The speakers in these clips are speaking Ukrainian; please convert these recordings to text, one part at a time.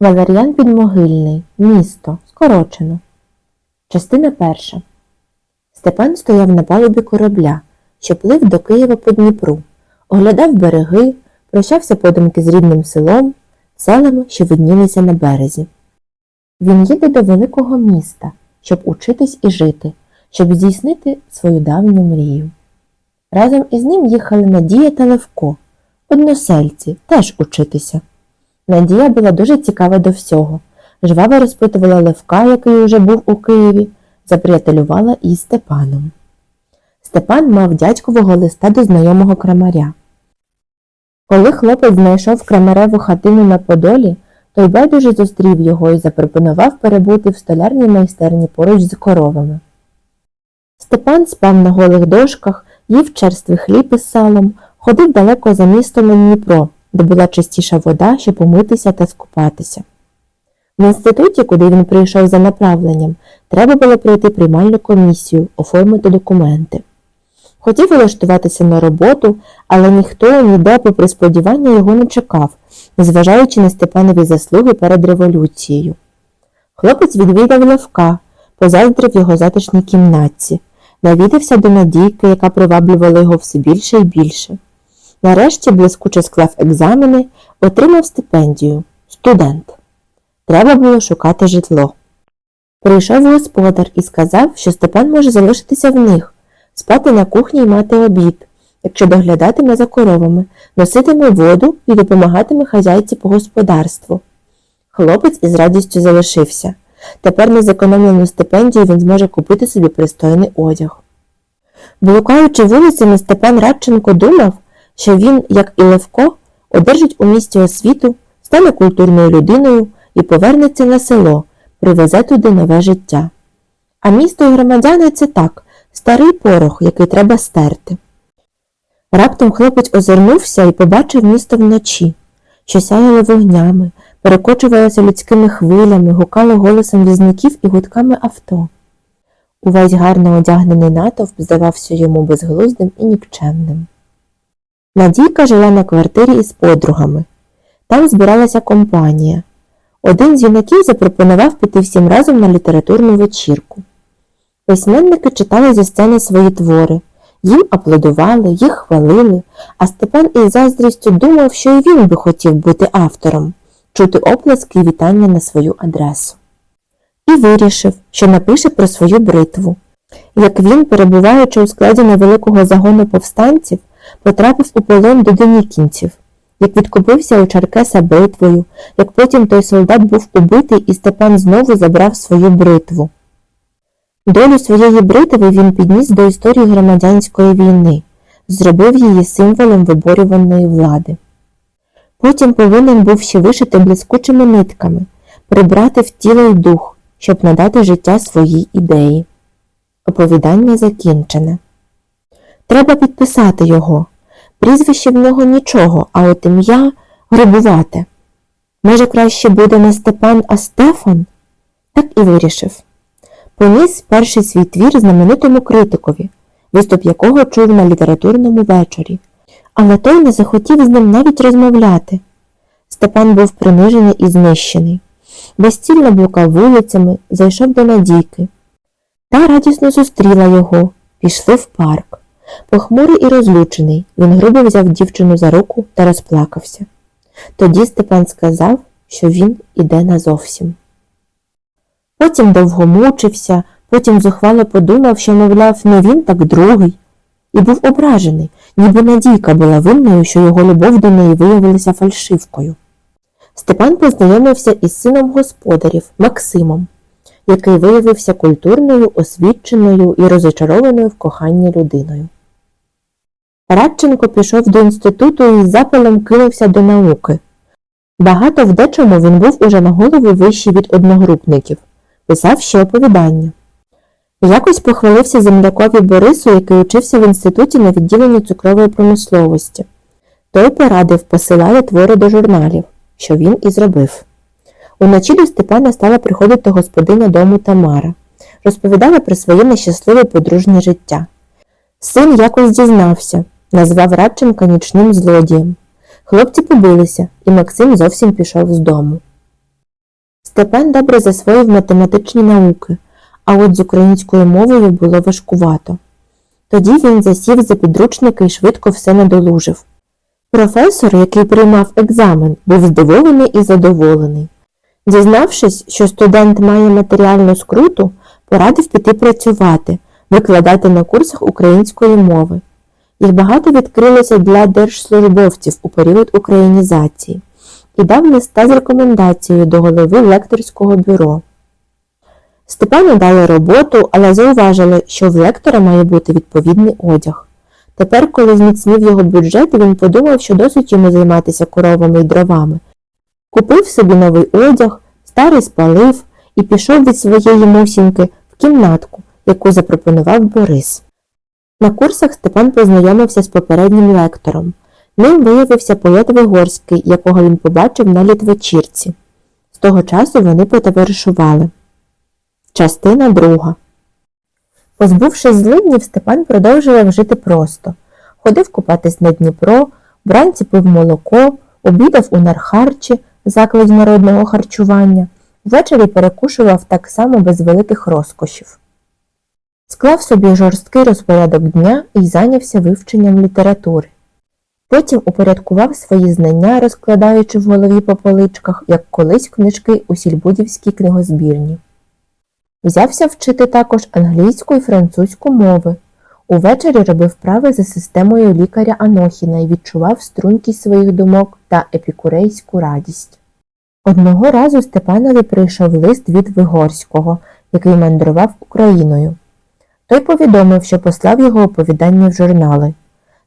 Валер'ян Підмогильний. Місто. Скорочено. Частина перша. Степан стояв на палубі корабля, що плив до Києва по Дніпру, оглядав береги, прощався подумки з рідним селом, селами, що виднілися на березі. Він їде до великого міста, щоб учитись і жити, щоб здійснити свою давню мрію. Разом із ним їхали Надія та Левко, односельці, теж учитися. Надія була дуже цікава до всього. Жваво розпитувала Левка, який уже був у Києві, заприятелювала із Степаном. Степан мав дядькового листа до знайомого крамаря. Коли хлопець знайшов крамареву хатину на Подолі, той байдуже зустрів його і запропонував перебути в столярній майстерні поруч з коровами. Степан спав на голих дошках, їв черствий хліб із салом, ходив далеко за містом у Дніпро, де була чистіша вода, щоб умитися та скупатися. В інституті, куди він прийшов за направленням, треба було пройти приймальну комісію, оформити документи. Хотів влаштуватися на роботу, але ніхто ніде, попри сподівання, його не чекав, незважаючи на Степанові заслуги перед революцією. Хлопець відвідав Левка, позаздрив його затишній кімнатці, навідався до Надійки, яка приваблювала його все більше і більше. Нарешті блискуче склав екзамени, отримав стипендію студент. Треба було шукати житло. Прийшов господар і сказав, що Степан може залишитися в них, спати на кухні і мати обід, якщо доглядатиме за коровами, носитиме воду і допомагатиме хазяйці по господарству. Хлопець із радістю залишився. Тепер на зекономлену стипендію він зможе купити собі пристойний одяг. Блукаючи вулицями, Степан Радченко думав, що він, як і Левко, одержить у місті освіту, стане культурною людиною і повернеться на село, привезе туди нове життя. А місто і громадяни це так, старий порох, який треба стерти. Раптом хлопець озирнувся і побачив місто вночі, що сяяло вогнями, перекочувалося людськими хвилями, гукало голосом візників і гудками авто. Увесь гарно одягнений натовп здавався йому безглуздим і нікчемним. Надійка жила на квартирі із подругами. Там збиралася компанія. Один з юнаків запропонував піти всім разом на літературну вечірку. Письменники читали зі сцени свої твори, їм аплодували, їх хвалили, а Степан із заздрістю думав, що і він би хотів бути автором, чути оплески і вітання на свою адресу. І вирішив, що напише про свою бритву. Як він, перебуваючи у складі невеликого загону повстанців, потрапив у полон до денікінців, як відкупився у Чаркеса бритвою, як потім той солдат був убитий і Степан знову забрав свою бритву. Долю своєї бритви він підніс до історії громадянської війни, зробив її символом виборюваної влади. Потім повинен був ще вишити блискучими нитками, прибрати в тіло й дух, щоб надати життя своїй ідеї. Оповідання закінчене. Треба підписати його. Прізвище в нього нічого, а от ім'я грибувате. Може, краще буде не Степан, а Стефан? Так і вирішив. Поніс перший свій твір знаменитому критикові, виступ якого чув на літературному вечорі, але той не захотів з ним навіть розмовляти. Степан був принижений і знищений, безцільно блукав вулицями, зайшов до Надійки. Та радісно зустріла його, пішли в парк. Похмурий і розлючений, він грубо взяв дівчину за руку та розплакався. Тоді Степан сказав, що він іде назовсім. Потім довго мучився, потім зухвало подумав, що, мовляв, не він, так другий, і був ображений, ніби Надійка була винною, що його любов до неї виявилася фальшивкою. Степан познайомився із сином господарів Максимом, який виявився культурною, освіченою і розочарованою в коханні людиною. Радченко пішов до інституту і з запалом кинувся до науки. Багато в дечому він був уже на голову вищий від одногрупників, писав ще оповідання. Якось похвалився землякові Борису, який учився в інституті на відділенні цукрової промисловості. Той порадив посилати твори до журналів, що він і зробив. Уночі до Степана стала приходити господиня дому Тамара, розповідала про своє нещасливе подружнє життя. Син якось дізнався, назвав Радченка нічним злодієм. Хлопці побилися, і Максим зовсім пішов з дому. Степан добре засвоїв математичні науки, а от з українською мовою було важкувато. Тоді він засів за підручники і швидко все надолужив. Професор, який приймав екзамен, був здивований і задоволений. Дізнавшись, що студент має матеріальну скруту, порадив піти працювати, викладати на курсах української мови. Їх багато відкрилося для держслужбовців у період українізації і дав листа з рекомендацією до голови лекторського бюро. Степану дали роботу, але зауважили, що в лектора має бути відповідний одяг. Тепер, коли зміцнів його бюджет, він подумав, що досить йому займатися коровами й дровами. Купив собі новий одяг, старий спалив і пішов від своєї мусіньки в кімнатку, яку запропонував Борис. На курсах Степан познайомився з попереднім лектором. Ним виявився поет Вигорський, якого він побачив на літвечірці. З того часу вони потоваришували. Частина друга. Позбувшись злиднів, Степан продовжував жити просто. Ходив купатись на Дніпро, вранці пив молоко, обідав у нархарчі, закладі народного харчування, ввечері перекушував так само без великих розкошів. Склав собі жорсткий розпорядок дня і зайнявся вивченням літератури. Потім упорядкував свої знання, розкладаючи в голові по поличках, як колись книжки у сільбудівській книгозбірні. Взявся вчити також англійську і французьку мови. Увечері робив вправи за системою лікаря Анохіна і відчував стрункість своїх думок та епікурейську радість. Одного разу Степанові прийшов лист від Вигорського, який мандрував Україною. Той повідомив, що послав його оповідання в журнали.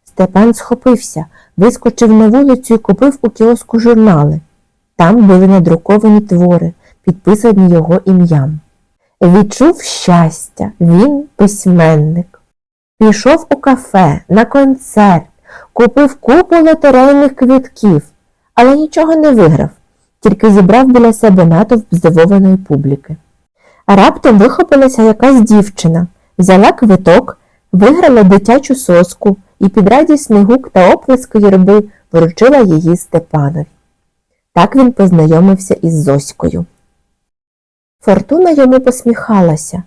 Степан схопився, вискочив на вулицю і купив у кіоску журнали. Там були надруковані твори, підписані його ім'ям. Відчув щастя, він письменник. Пішов у кафе, на концерт, купив купу лотерейних квітків, але нічого не виграв, тільки зібрав біля себе натовп здивованої публіки. А раптом вихопилася якась дівчина, взяла квиток, виграла дитячу соску і під радісний гук та оплески юрби вручила її Степанові. Так він познайомився із Зоською. Фортуна йому посміхалася.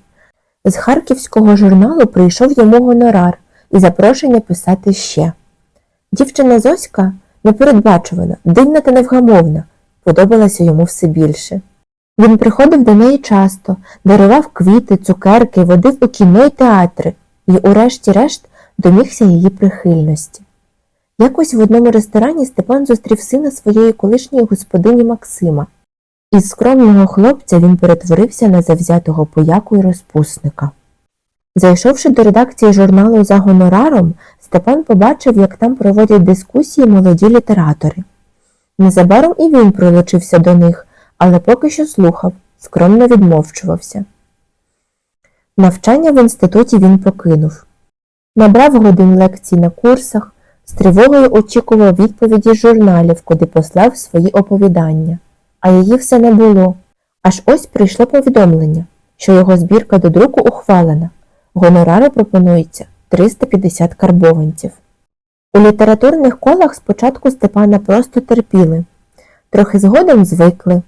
З харківського журналу прийшов йому гонорар і запрошення писати ще. Дівчина Зоська непередбачувана, дивна та невгамовна, подобалася йому все більше. Він приходив до неї часто, дарував квіти, цукерки, водив у кіно й театри і, урешті-решт, домігся її прихильності. Якось в одному ресторані Степан зустрів сина своєї колишньої господині Максима. Із скромного хлопця він перетворився на завзятого пояку й розпусника. Зайшовши до редакції журналу за гонораром, Степан побачив, як там проводять дискусії молоді літератори. Незабаром і він прилучився до них, але поки що слухав, скромно відмовчувався. Навчання в інституті він покинув. Набрав годин лекцій на курсах, з тривогою очікував відповіді з журналів, куди послав свої оповідання а її все не було. Аж ось прийшло повідомлення, що його збірка до друку ухвалена. Гонорари пропонується 350 карбованців. У літературних колах спочатку Степана просто терпіли, трохи згодом звикли.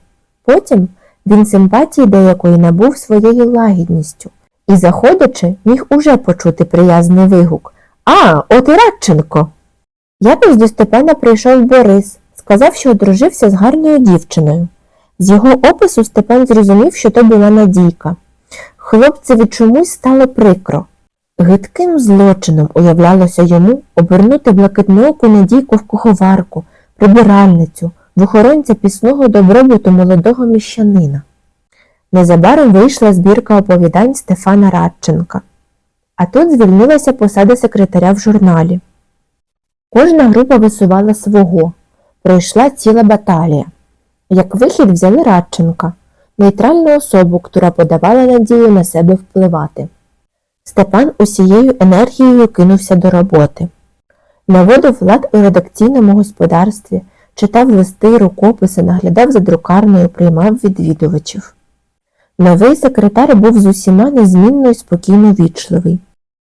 Потім він симпатії деякої набув своєю лагідністю і, заходячи, міг уже почути приязний вигук А, от і Радченко! Якось до Степана прийшов Борис, сказав, що одружився з гарною дівчиною. З його опису Степан зрозумів, що то була Надійка. Хлопцеві чомусь стало прикро. Гидким злочином уявлялося йому обернути блакитнооку Надійку в куховарку, прибиральницю, в охоронця пісного добробуту молодого міщанина. Незабаром вийшла збірка оповідань Стефана Радченка, а тут звільнилася посада секретаря в журналі. Кожна група висувала свого, пройшла ціла баталія. Як вихід взяли Радченка, нейтральну особу, котра подавала надію на себе впливати. Степан усією енергією кинувся до роботи. Наводив лад у редакційному господарстві, читав листи, рукописи, наглядав за друкарною, приймав відвідувачів. Новий секретар був з усіма незмінно й спокійно вічливий.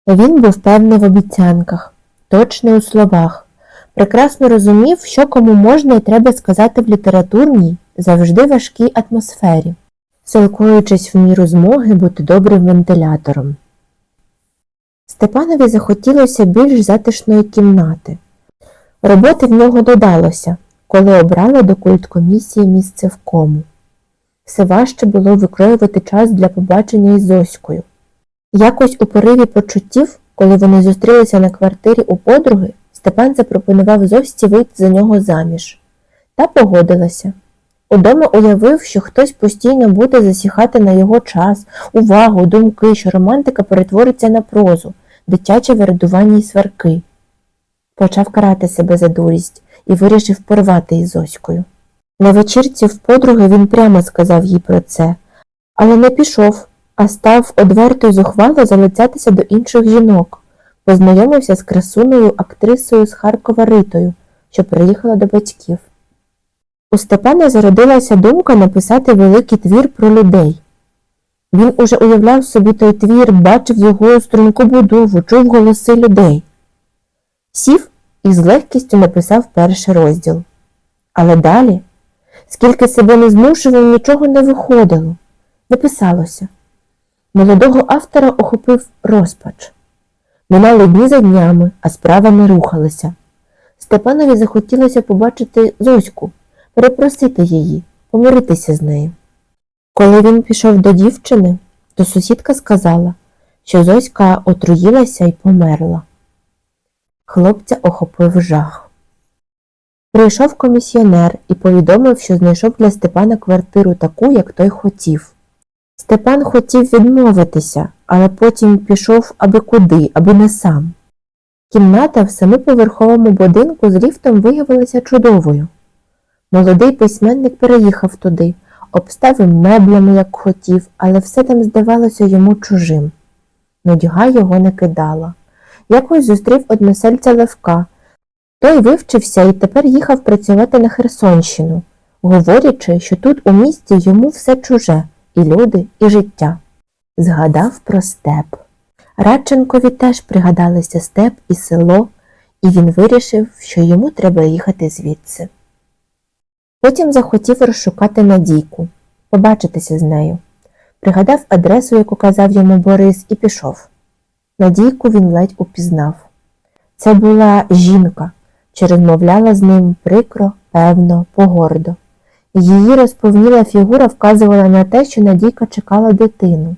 Він був певний в обіцянках, точний у словах, прекрасно розумів, що кому можна і треба сказати в літературній, завжди важкій атмосфері, силкуючись в міру змоги бути добрим вентилятором. Степанові захотілося більш затишної кімнати. Роботи в нього додалося, коли обрали до культкомісії місце в кому. Все важче було викроювати час для побачення із Зоською. Якось у пориві почуттів, коли вони зустрілися на квартирі у подруги, Степан запропонував Зосці вийти за нього заміж. Та погодилася. Удома уявив, що хтось постійно буде засіхати на його час, увагу, думки, що романтика перетвориться на прозу, дитяче вирадування й сварки. Почав карати себе за дурість і вирішив порвати із Зоською. На вечірці в подруги він прямо сказав їй про це, але не пішов, а став одверто й зухвало залицятися до інших жінок, познайомився з красуною актрисою з Харкова Ритою, що приїхала до батьків. У Степана зародилася думка написати великий твір про людей. Він уже уявляв собі той твір, бачив його струнку будову, чув голоси людей. Сів і з легкістю написав перший розділ. Але далі, скільки себе не змушував, нічого не виходило, не. Молодого автора охопив розпач. Минали дні за днями, а справа не рухалася. Степанові захотілося побачити Зоську, перепросити її, помиритися з нею. Коли він пішов до дівчини, то сусідка сказала, що Зоська отруїлася і померла. Хлопця охопив жах. Прийшов комісіонер і повідомив, що знайшов для Степана квартиру таку, як той хотів. Степан хотів відмовитися, але потім пішов аби куди, аби не сам. Кімната в семиповерховому будинку з ліфтом виявилася чудовою. Молодий письменник переїхав туди, обставив меблями, як хотів, але все там здавалося йому чужим. Нудьга його не кидала. Якось зустрів односельця Левка. Той вивчився і тепер їхав працювати на Херсонщину, говорячи, що тут у місті йому все чуже і люди, і життя. Згадав про степ. Радченкові теж пригадалися степ і село, і він вирішив, що йому треба їхати звідси. Потім захотів розшукати Надійку, побачитися з нею. Пригадав адресу, яку казав йому Борис, і пішов. Надійку він ледь упізнав. Це була жінка, що розмовляла з ним прикро, певно, погордо. Її розповніла фігура вказувала на те, що Надійка чекала дитину.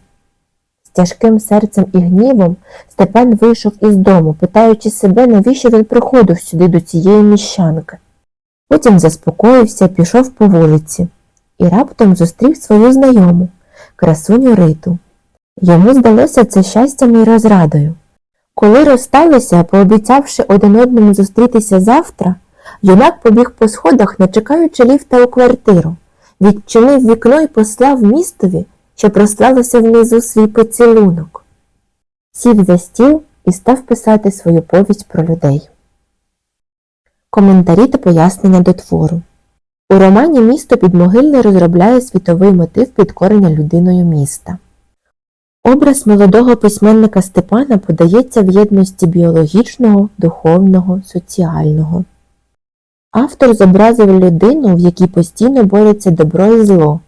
З тяжким серцем і гнівом Степан вийшов із дому, питаючи себе, навіщо він приходив сюди до цієї міщанки. Потім заспокоївся, пішов по вулиці і раптом зустрів свою знайому, красуню Риту. Йому здалося це щастям і розрадою. Коли розсталися, пообіцявши один одному зустрітися завтра, юнак побіг по сходах, не чекаючи ліфта у квартиру, відчинив вікно і послав містові, що прослалося внизу свій поцілунок. Сів за стіл і став писати свою повість про людей. Коментарі та пояснення до твору. У романі Місто підмогильне розробляє світовий мотив підкорення людиною міста. Образ молодого письменника Степана подається в єдності біологічного, духовного, соціального. Автор зобразив людину, в якій постійно бореться добро і зло,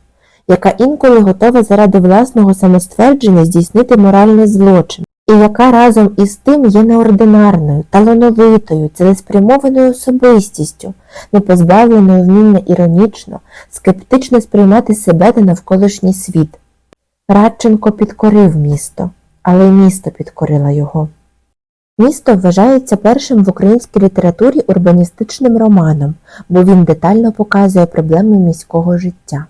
яка інколи готова заради власного самоствердження здійснити моральний злочин, і яка разом із тим є неординарною, талановитою, цілеспрямованою особистістю, не позбавленою вміння іронічно, скептично сприймати себе та навколишній світ. Радченко підкорив місто, але й місто підкорило його. Місто вважається першим в українській літературі урбаністичним романом, бо він детально показує проблеми міського життя.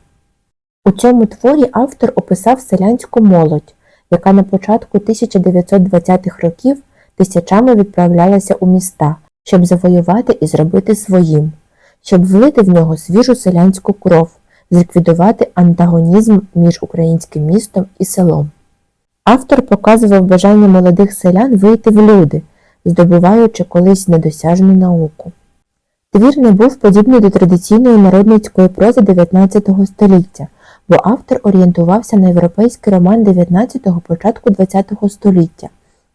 У цьому творі автор описав селянську молодь, яка на початку 1920-х років тисячами відправлялася у міста, щоб завоювати і зробити своїм, щоб влити в нього свіжу селянську кров, зліквідувати антагонізм між українським містом і селом. Автор показував бажання молодих селян вийти в люди, здобуваючи колись недосяжну науку. Твір не був подібний до традиційної народницької прози 19 століття, бо автор орієнтувався на європейський роман 19-го початку ХХ століття,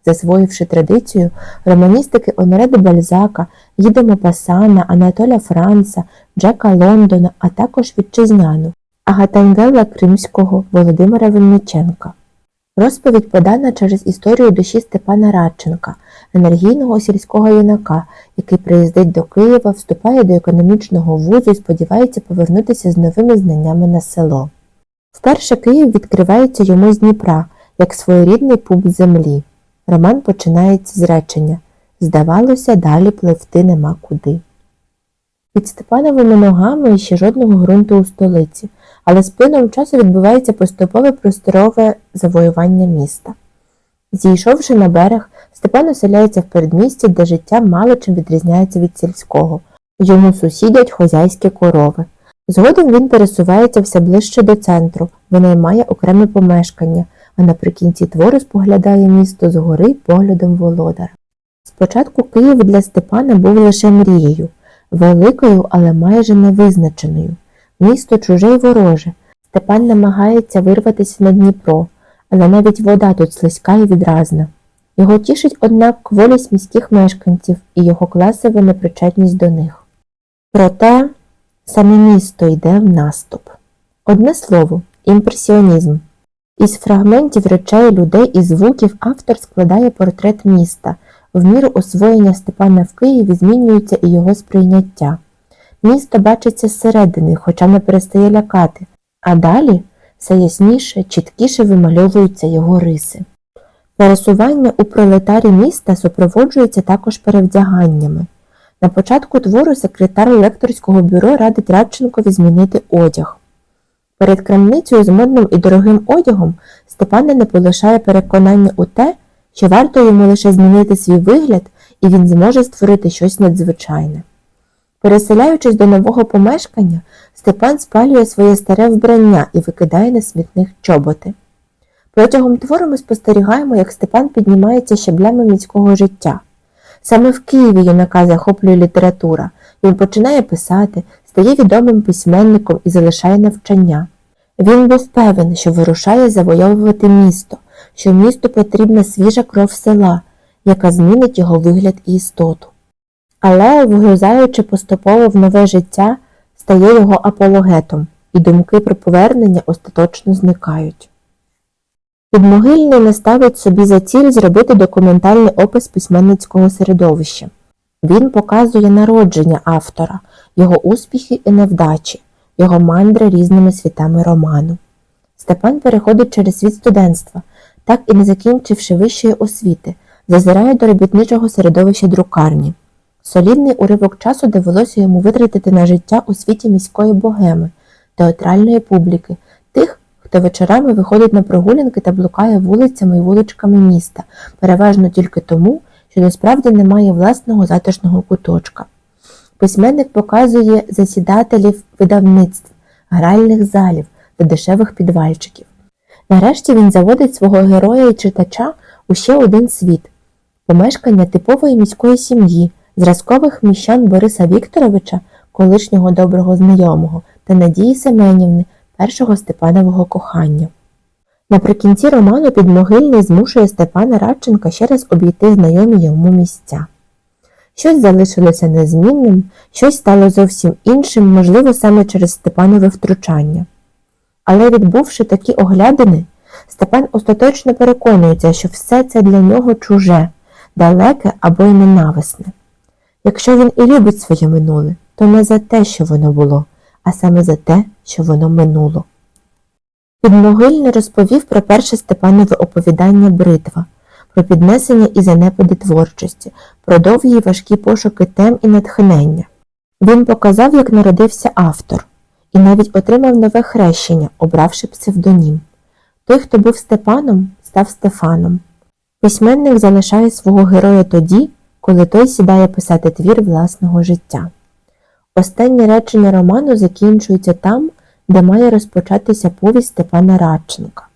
Засвоївши традицію, романістики Оноре де Бальзака, Гіде Мопасана, Анатоля Франца, Джека Лондона, а також вітчизняну Агатангела Кримського, Володимира Винниченка. Розповідь подана через історію душі Степана Радченка, енергійного сільського юнака, який приїздить до Києва, вступає до економічного вузу і сподівається повернутися з новими знаннями на село. Вперше Київ відкривається йому з Дніпра, як своєрідний пуп землі. Роман починається з речення Здавалося, далі пливти нема куди. Під Степановими ногами ще жодного ґрунту у столиці, але з плином часу відбувається поступове просторове завоювання міста. Зійшовши на берег, Степан оселяється в передмісті, де життя мало чим відрізняється від сільського. Йому сусідять хозяйські корови. Згодом він пересувається все ближче до центру, винаймає окреме помешкання, а наприкінці твору споглядає місто згори поглядом володара. Спочатку Київ для Степана був лише мрією, великою, але майже невизначеною. Місто чуже й вороже. Степан намагається вирватися на Дніпро, але навіть вода тут слизька і відразна. Його тішить, однак, кволість міських мешканців і його класова непричетність до них. Проте саме місто йде в наступ. Одне слово імпресіонізм. Із фрагментів речей, людей і звуків автор складає портрет міста. В міру освоєння Степана в Києві змінюється і його сприйняття. Місто бачиться зсередини, хоча не перестає лякати, а далі все ясніше, чіткіше вимальовуються його риси. Пересування у пролетарі міста супроводжується також перевдяганнями. На початку твору секретар лекторського бюро радить Радченкові змінити одяг. Перед крамницею з модним і дорогим одягом Степана не полишає переконання у те, що варто йому лише змінити свій вигляд, і він зможе створити щось надзвичайне. Переселяючись до нового помешкання, Степан спалює своє старе вбрання і викидає на смітник чоботи. Протягом твору ми спостерігаємо, як Степан піднімається щаблями міського життя. Саме в Києві юнака захоплює література, він починає писати, стає відомим письменником і залишає навчання. Він був певен, що вирушає завойовувати місто, що місту потрібна свіжа кров села, яка змінить його вигляд і істоту. Але, вгрузаючи поступово в нове життя, стає його апологетом, і думки про повернення остаточно зникають. Підмогильний не ставить собі за ціль зробити документальний опис письменницького середовища. Він показує народження автора, його успіхи і невдачі, його мандри різними світами роману. Степан переходить через світ студентства, так і не закінчивши вищої освіти, зазирає до робітничого середовища друкарні. Солідний уривок часу довелося йому витратити на життя у світі міської богеми, театральної публіки, тих, хто вечорами виходить на прогулянки та блукає вулицями і вуличками міста, переважно тільки тому, що насправді немає власного затишного куточка. Письменник показує засідателів видавництв, гральних залів та дешевих підвальчиків. Нарешті він заводить свого героя і читача у ще один світ помешкання типової міської сім'ї, зразкових міщан Бориса Вікторовича, колишнього доброго знайомого, та Надії Семенівни, першого Степанового кохання. Наприкінці роману підмогильний змушує Степана Радченка ще раз обійти знайомі йому місця. Щось залишилося незмінним, щось стало зовсім іншим, можливо, саме через Степанове втручання. Але відбувши такі оглядини, Степан остаточно переконується, що все це для нього чуже, далеке або й ненависне. Якщо він і любить своє минуле, то не за те, що воно було, а саме за те, що воно минуло. Підмогильний розповів про перше Степанове оповідання Бритва, про піднесення і занепади творчості, про довгі й важкі пошуки тем і натхнення. Він показав, як народився автор, і навіть отримав нове хрещення, обравши псевдонім. Той, хто був Степаном, став Стефаном. Письменник залишає свого героя тоді, коли той сідає писати твір власного життя. Останнє речення роману закінчується там, де має розпочатися повість Степана Радченка.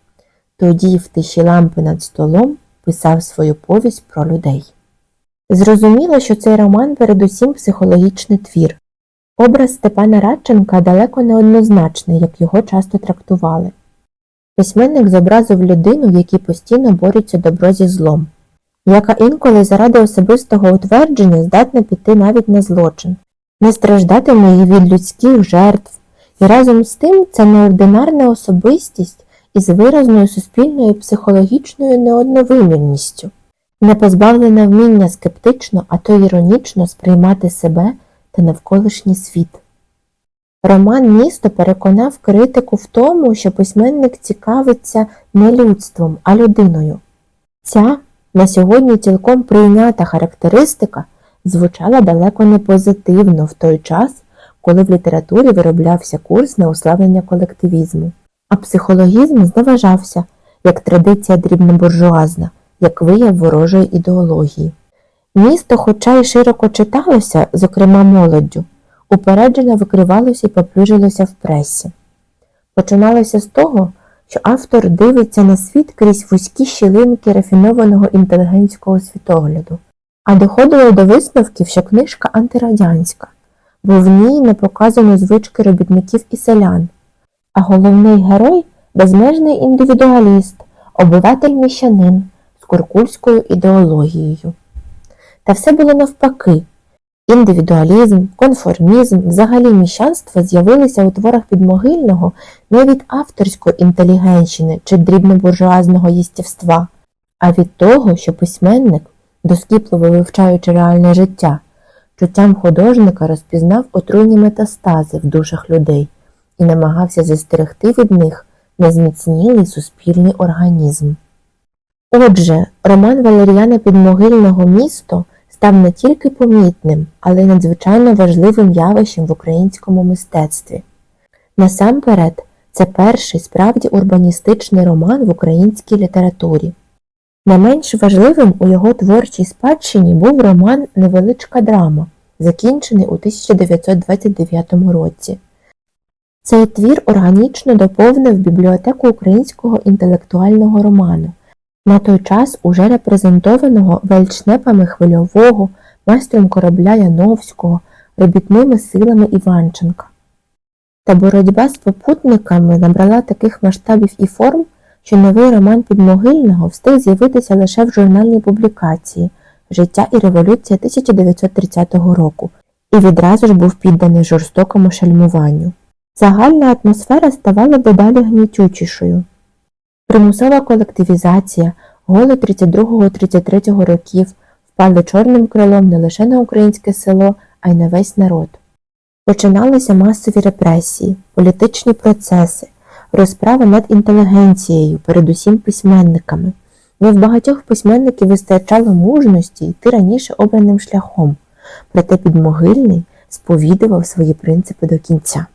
Тоді в тиші лампи над столом писав свою повість про людей. Зрозуміло, що цей роман передусім психологічний твір. Образ Степана Радченка далеко не однозначний, як його часто трактували. Письменник зобразив людину, в якій постійно борються добро зі злом. яка інколи заради особистого утвердження здатна піти навіть на злочин, не страждатиме її від людських жертв, і разом з тим це неординарна особистість із виразною суспільною психологічною неодновимірністю, не позбавлена вміння скептично, а то іронічно сприймати себе та навколишній світ. Роман Місто переконав критику в тому, що письменник цікавиться не людством, а людиною. Ця на сьогодні цілком прийнята характеристика звучала далеко не позитивно в той час, коли в літературі вироблявся курс на уславлення колективізму, а психологізм зневажався як традиція дрібнобуржуазна, як вияв ворожої ідеології. Місто, хоча й широко читалося, зокрема молоддю, упереджено викривалося і поплюжилося в пресі. Починалося з того, що автор дивиться на світ крізь вузькі щілинки рафінованого інтелігентського світогляду, а доходило до висновків, що книжка антирадянська, бо в ній не показано звички робітників і селян, а головний герой безмежний індивідуаліст, обиватель міщанин з куркульською ідеологією. Та все було навпаки. Індивідуалізм, конформізм, взагалі міщанство з'явилися у творах підмогильного не від авторської інтелігенщини чи дрібнобуржуазного їстівства, а від того, що письменник, доскіпливо вивчаючи реальне життя, чуттям художника розпізнав отруйні метастази в душах людей і намагався застерегти від них незміцнілий суспільний організм. Отже, роман Валеріана Підмогильного місто став не тільки помітним, але й надзвичайно важливим явищем в українському мистецтві. Насамперед, це перший справді урбаністичний роман в українській літературі. Не менш важливим у його творчій спадщині був роман Невеличка драма, закінчений у 1929 році. Цей твір органічно доповнив бібліотеку українського інтелектуального роману, на той час уже репрезентованого вельчнепами Хвильового, майстром корабля Яновського, робітними силами Іванченка. Та боротьба з попутниками набрала таких масштабів і форм, що новий роман Підмогильного встиг з'явитися лише в журнальній публікації Життя і революція 1930 року і відразу ж був підданий жорстокому шальмуванню. Загальна атмосфера ставала дедалі гнітючішою. Примусова колективізація, голи 32-33 років впали чорним крилом не лише на українське село, а й на весь народ. Починалися масові репресії, політичні процеси, розправи над інтелігенцією, передусім письменниками. Не в багатьох письменників вистачало мужності йти раніше обраним шляхом, проте підмогильний сповідував свої принципи до кінця.